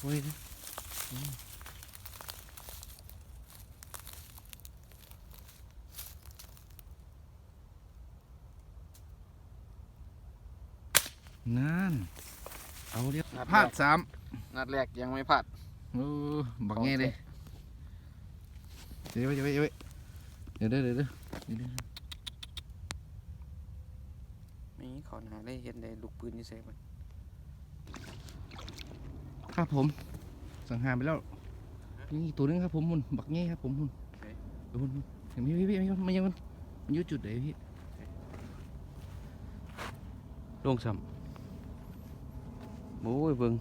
โอ้ยนั่น เอาเรียกพลาดสามนัดแรกยังไม่พลาดโอ้บังเงี้ยเลยเดี๋ยวเดี๋ยวเดี๋ยวเดี๋ยวเดี๋ยวเดี๋ยวมีขอหาได้เห็นได้ลูกปืนยี่เซ่มัน ครับผม สังหารไปแล้วนี่ตัวนึงครับผมมุนบักเงี้ครับผมมุนเดี๋ยวมุนเห็นไหมพี่พี่มันยังมันอยุ่จุดเลยพี่ลงซ้ำโอ้ยเบิ้ง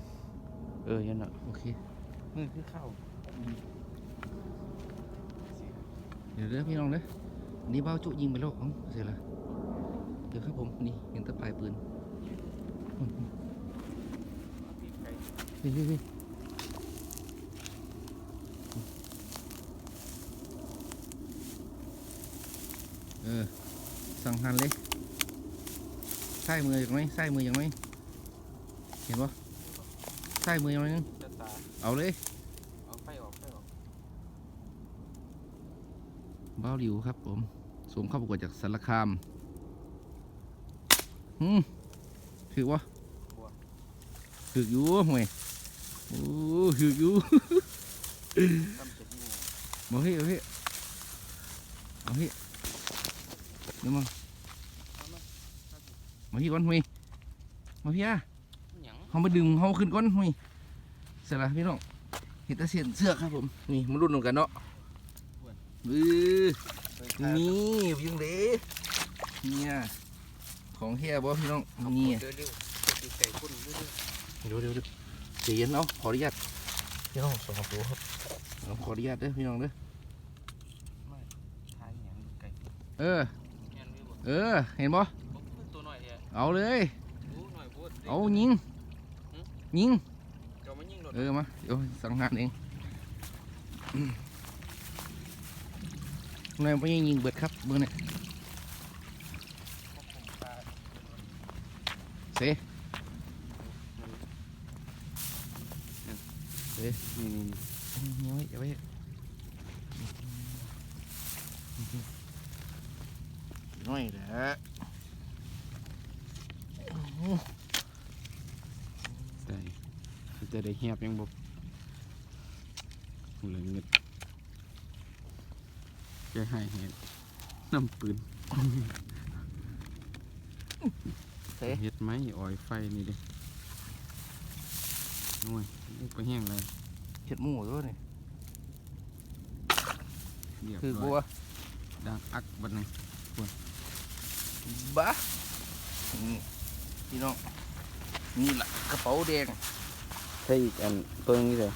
เออยันละโอเคมันคือข้าเดี๋ยวเรื่องพี่ลองเด้อนี่เบ้าจุยิงไปแล้วเสร็จละเดี๋ยวครับผมนี่เห็นตะปลายปืน วิ่งวิ่งวิ่เออสังหันเลยใส่มืออย่างไรใส่มืออย่างไรเห็นปะใส่มืออย่างไรนึเอาเลยเอาไฟออกไฟออกบ้าหลิวครับผมสวมเข้าประกวดจากสารคามหืมถือวะถืออยู่ห่วย โอ้หิวอยู่มาเฮ้ยเฮ้ยเอาเฮ้ยเดี๋ยวมามาพี่ก่อนหุยมาพี่ยะเขามาดึงเขาขึ้นก้อนหุยเสร็จแล้วพี่น้องเห็ดตะเสียนเสือกครับผมนี่มารุ่นตรงกันเนาะบือนี่ยิงเด้เนี่ยของเฮียบอพี่น้องนี่เดี๋ยวเดี๋ยวเดี๋ยว เสียนเนาะขออนุญาตพี่น้องสองตัวครับขออนุญาตเด้อพี่น้องเด้อเออ เออ เห็นบ่เอาเลย เอายิง ยิง เออมาเดี๋ยวสังหารเองนายไม่ยิงเบิดครับเบอร์เนี่ยเส เฮ้ยนี่นี่นี่เดี๋ยวไปน้อยแหละใส่จะได้เหียบยังบุบเหลือเงินจะให้เห็นน้ำปืนเห็ดไหมออยไฟนี่เด้อ โอ้ยนี่แห้งเลยเห็ดหมูด้วยนี่เรียคือบัวดังอักบัดนึงบ้านี่พี่น้องนี่แหละกระเป๋าแดง ใช่อีกอันตัวดงี้เลย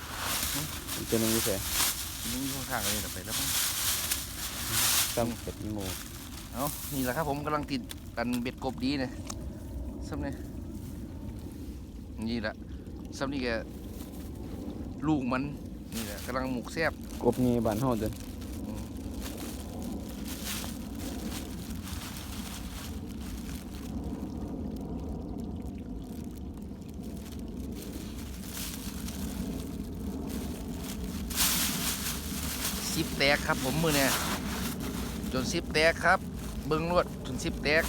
อืม อีกตัวนึงนี่เลยนี่ค่อนข้างเลยแไปแล้วมั้งำเป็ดอีโเอานี่แหละครับผมกำลังติดกันเบ็ดกบดีเลยซ้ำเลยนี่แหละ สำนี่แกลูกมันนี่แหละกำลังหมกแซบกบเงยบานเฮาเด้อซิปแตกครับผมมือเนี่ยจนซิปแตกครับ เบิ้งรวดจนซิปแตก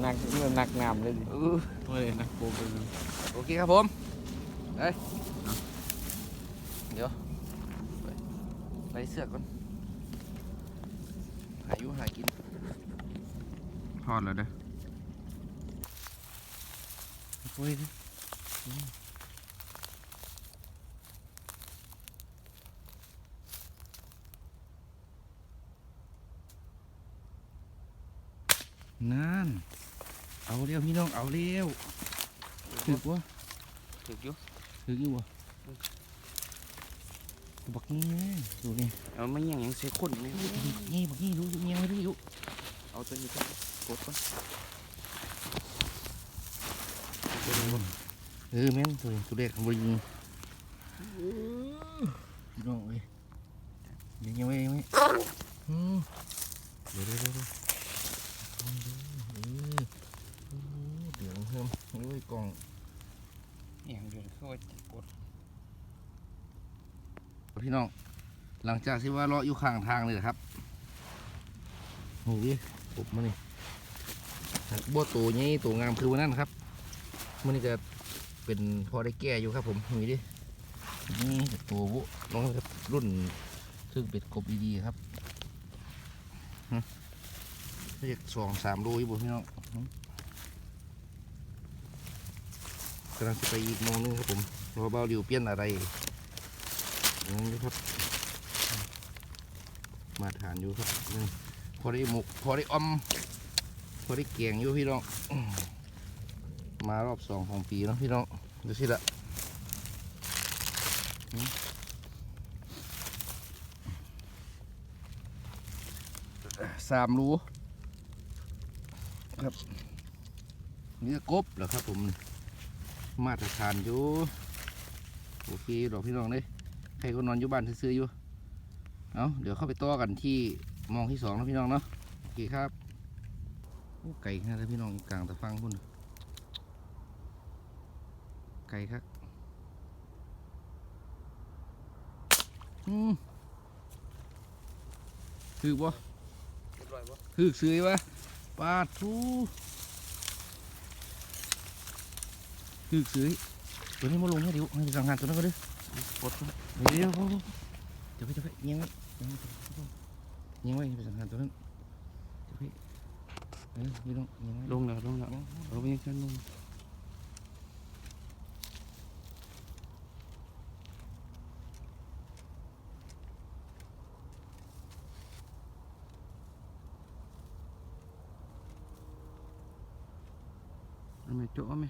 หนักเงินหนักงามเลยดิ เฮ้ยนะโบกโอเคครับผมไปเดี๋ยวไปเสือก่อนหายุหากินทอดเลยเด้อยนั่น เอาเร็วพี่น้องเอาเร็วถือว่าถืออยู่ถืออยู่วะบักนี่ดูนี่เอาไม่ยังยังเสียคนนี่นี่บักนี่ดูยังไม่รู้อยู่เอาตัวนี้ก่อนกดก่อนเออแม่นตัวตัวเด็กบริยิงพี่น้องเว้ยยังยังไม่งไม่เดี๋ยวเดี๋ยวเดี๋ยว อ้ยกล่องเอียงอยู่คือว่าจะกดพี่น้อง หลังจากที่ว่าเลาอยู่ข้างทางเลยครับโอ้ยปุบมานี่หักบัวตัวนี้ตัวงามคือวันนั้นครับมันนี่ก็เป็นพอได้แก่อยู่ครับผมมีดินี่ตัวบุน้องครับรุ่นซึ่งเป็ดกบดีๆครับเรียกสองสามโลอยู่บนพี่น้อง กำลังจะไปอีกโมงนึงครับผมรอเบาเดียวเปลี่ยนอะไรนี่ครับ มาทานอยู่ครับพอได้หมกพอได้ออมพอได้แกงอยู่พี่น้อง มารอบสองของปีเนาะพี่น้องดูสิละสามรูครับนี่ก็กบเหรอครับผม มาตรฐานอยู่โอเคดอกพี่น้องเลยใครก็นอนอยู่บ้านซื้ออยู่เอาเดี๋ยวเข้าไปต่อกันที่มองที่สองนะพี่น้องเนาะโอเคครับไก่นะพี่น้องกลางตะฟังพุ่นไก่ครับอืมคือบ่คือซื้อวะปาดทู คือซื้อตัวนี้มาลงให้ดิวให้ไปสังหารตัวนั้นก็ดิปลดเดี๋ยวเดี๋ยวเดี๋ยวเดี๋ยวไปเดี๋ยวไปเงี้ยงไว้เดี๋ยวไปเงี้ยงไว้ไปสังหารตัวนั้นเดี๋ยวไปเออพี่น้องเงี้ยงไว้ลงแล้วลงแล้วเราไปยังกันลงเอาไหมโจ้เอาไหม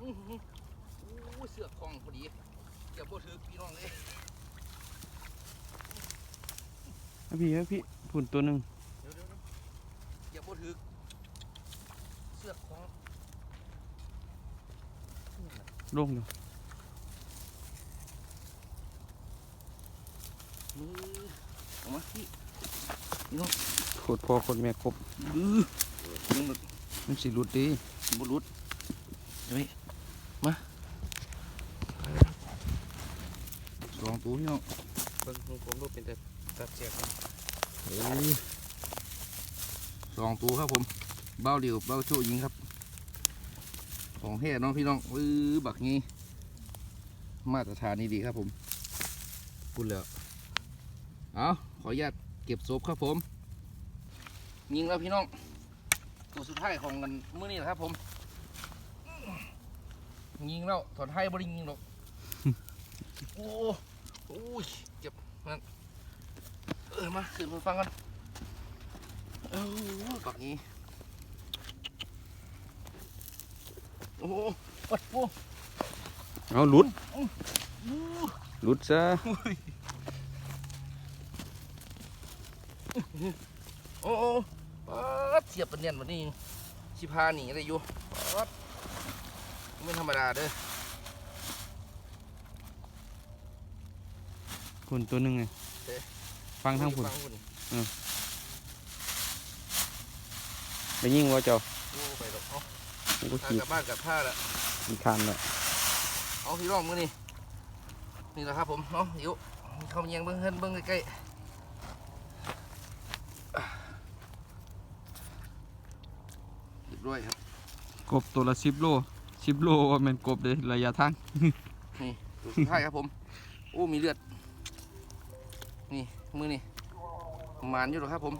อื้อหือโอ้ยเสือกคล้อง พอดีอย่าบ่ถือพี่น้องเลยเอาพี่เอาพี่ผุ่นตัวหนึ่งเดี๋ยวเดี๋ยวเดี๋ยวอย่าบ่ถือเสือกคล้องลงแล้วมือออกมาพี่พี่น้องโคตรพอโคตรแม่ครบอือยิงหลุดมันสิหลุดดีบุรุษเดี๋ยวนี้มาสองตัวพี่น้อง เบิ่งของผมรูปเป็น แต่ตัดเสียบเอ้ยสองตัวครับผม เบ้าเดียวเบ้าโชยิงครับ ของแท้น้องพี่น้องอื้อบักงี้มาตรฐานนี่ดีครับผมพูดแล้วเอาขออนุญาตเก็บศพครับผม ยิงแล้วพี่น้อง ตัวสุดท้ายของกันมื้อนี้แหละครับผม ยิงแล้วถอนให้บริยิงหรอก โอ้โอ้ยเจ็บนั่น เออมาขึ้นมาฟังกันเออปักนี้ โอ้โหปัดโอ้เอาหลุดโอ้หลุดซะโอ้โอ้ปัดเสียบเป็นเนียนวันนี้ชิพาหนีอะไรอยู่ปัดไม่ธรรมดาเด้อผุ่นตัวหนึ่งไงเอ๊ะ ฟังทั้งผุ่นฟังพุ่นไปยิงว่าเจ้าโอ้ไปดอกเอามันก็พาขี่กลับบ้านกลับผ้าละขี่คันแล้วเอาพี่น้องมือนี่นี่แหละครับผมเอาเดี๋ยวเข้ามาเยียงเบิ้งเฮิรนเบิ้งใกล้ๆเรียบร้อยครับ กบตัวละสิบโลสิบโลว่าแมันกบเลยระยะทางนี่ตัวสุดท้ายครับผม โอ้ มีเลือด นี่ มือนี่หมานอยู่หรอครับผม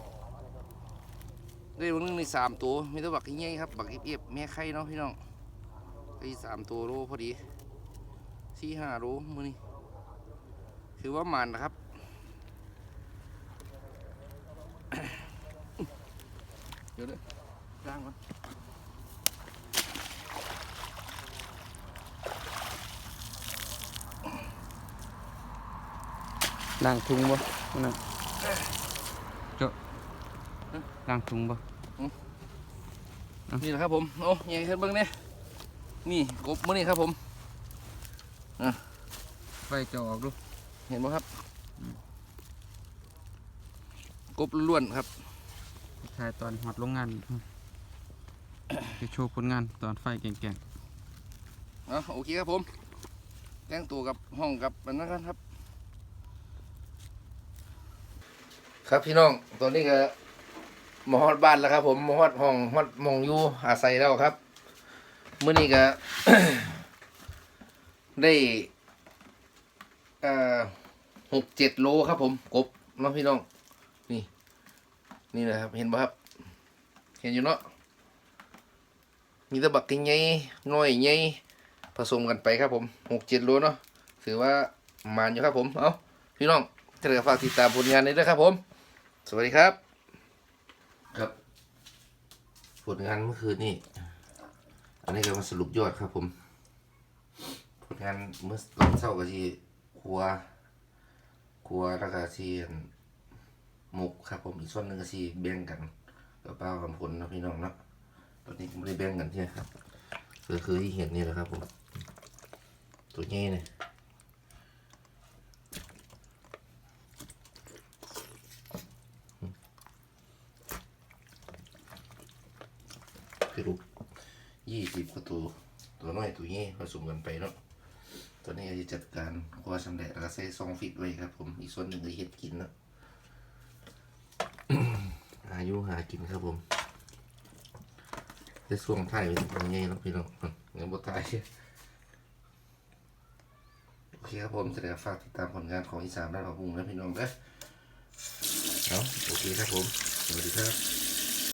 ได้วันนึงในสามตัวมีแต่บักใหญ่ๆครับบักเอียบแม่ไข่เนาะพี่น้องไอ้สามตัวโลพอดีสี่ห้าโลมือนี่ถือว่าหมานนะครับเดี๋ยวเด้อล้างก่อนล้างถุงบ่ นั่นเจ้าล้างถุงบ่นี่แหละครับผม โอ้ยยังเห็นเบิ้งเนี่ยนี่กบมือนี่ครับผมไปเจ้าออกดู เห็นไหมครับ กบล้วนๆครับถ่ายตอนฮอดโรงงานไปโชว์ผลงานตอนไฟแก่งเอาโอเคครับผม แต่งตัวกับห้องกับมันนั้นกันครับ ครับพี่น้องตอนนี้ก็มาฮอดบ้านแล้วครับ ผมมาฮอดห้องฮอดมองอยู่อาศัยแล้วครับเมื่อนี้ก็ ได้หกเจ็ดโลครับผมกบเนาะพี่น้องนี่ นี่นะครับ เห็นปะครับ เห็นอยู่เนาะมีตะบักกินไงน้อยไงผสมกันไปครับผมหกเจ็ดโลเนาะถือว่ามานอยู่ครับผมเอาพี่น้องถ้าเกิดฝากติดตามผลงานนี้ด้วยครับผม สวัสดีครับ ครับ ผลงานเมื่อคืนนี่ อันนี้ก็มาสรุปยอดครับผม ผลงานเมื่อตอนเช้าก็ที่ครัว ครัวแล้วก็ที่หมกครับผมอีกส่วนหนึ่งก็ที่แบ่งกันกับเป้ากับผลนะพี่น้องเนาะตอนนี้ไม่ได้แบ่งกันที่ครับก็คือที่เห็นนี่แหละครับผม ตัวนี้เนี่ยคือลูก ยี่สิบกว่าตัวตัวน้อยตัวนี้ผสมกันไปเนาะตัวนี้จะจัดการครัวสำเร็จแล้วก็ใส่ซองฟิตไว้ครับ ผมอีกส่วนหนึ่งก็เฮ็ดกินเนาะอายุหากินครับผมได้ช่วงท้ายเป็นยังไงเนาะพี่น้องเงินบ่ตายโอเคครับผมจะได้ฝากติดตามผลงานของอีสานด้านผักบุ้งและพี่น้องเด้อเอาโอเคครับผมสวัสดีครับ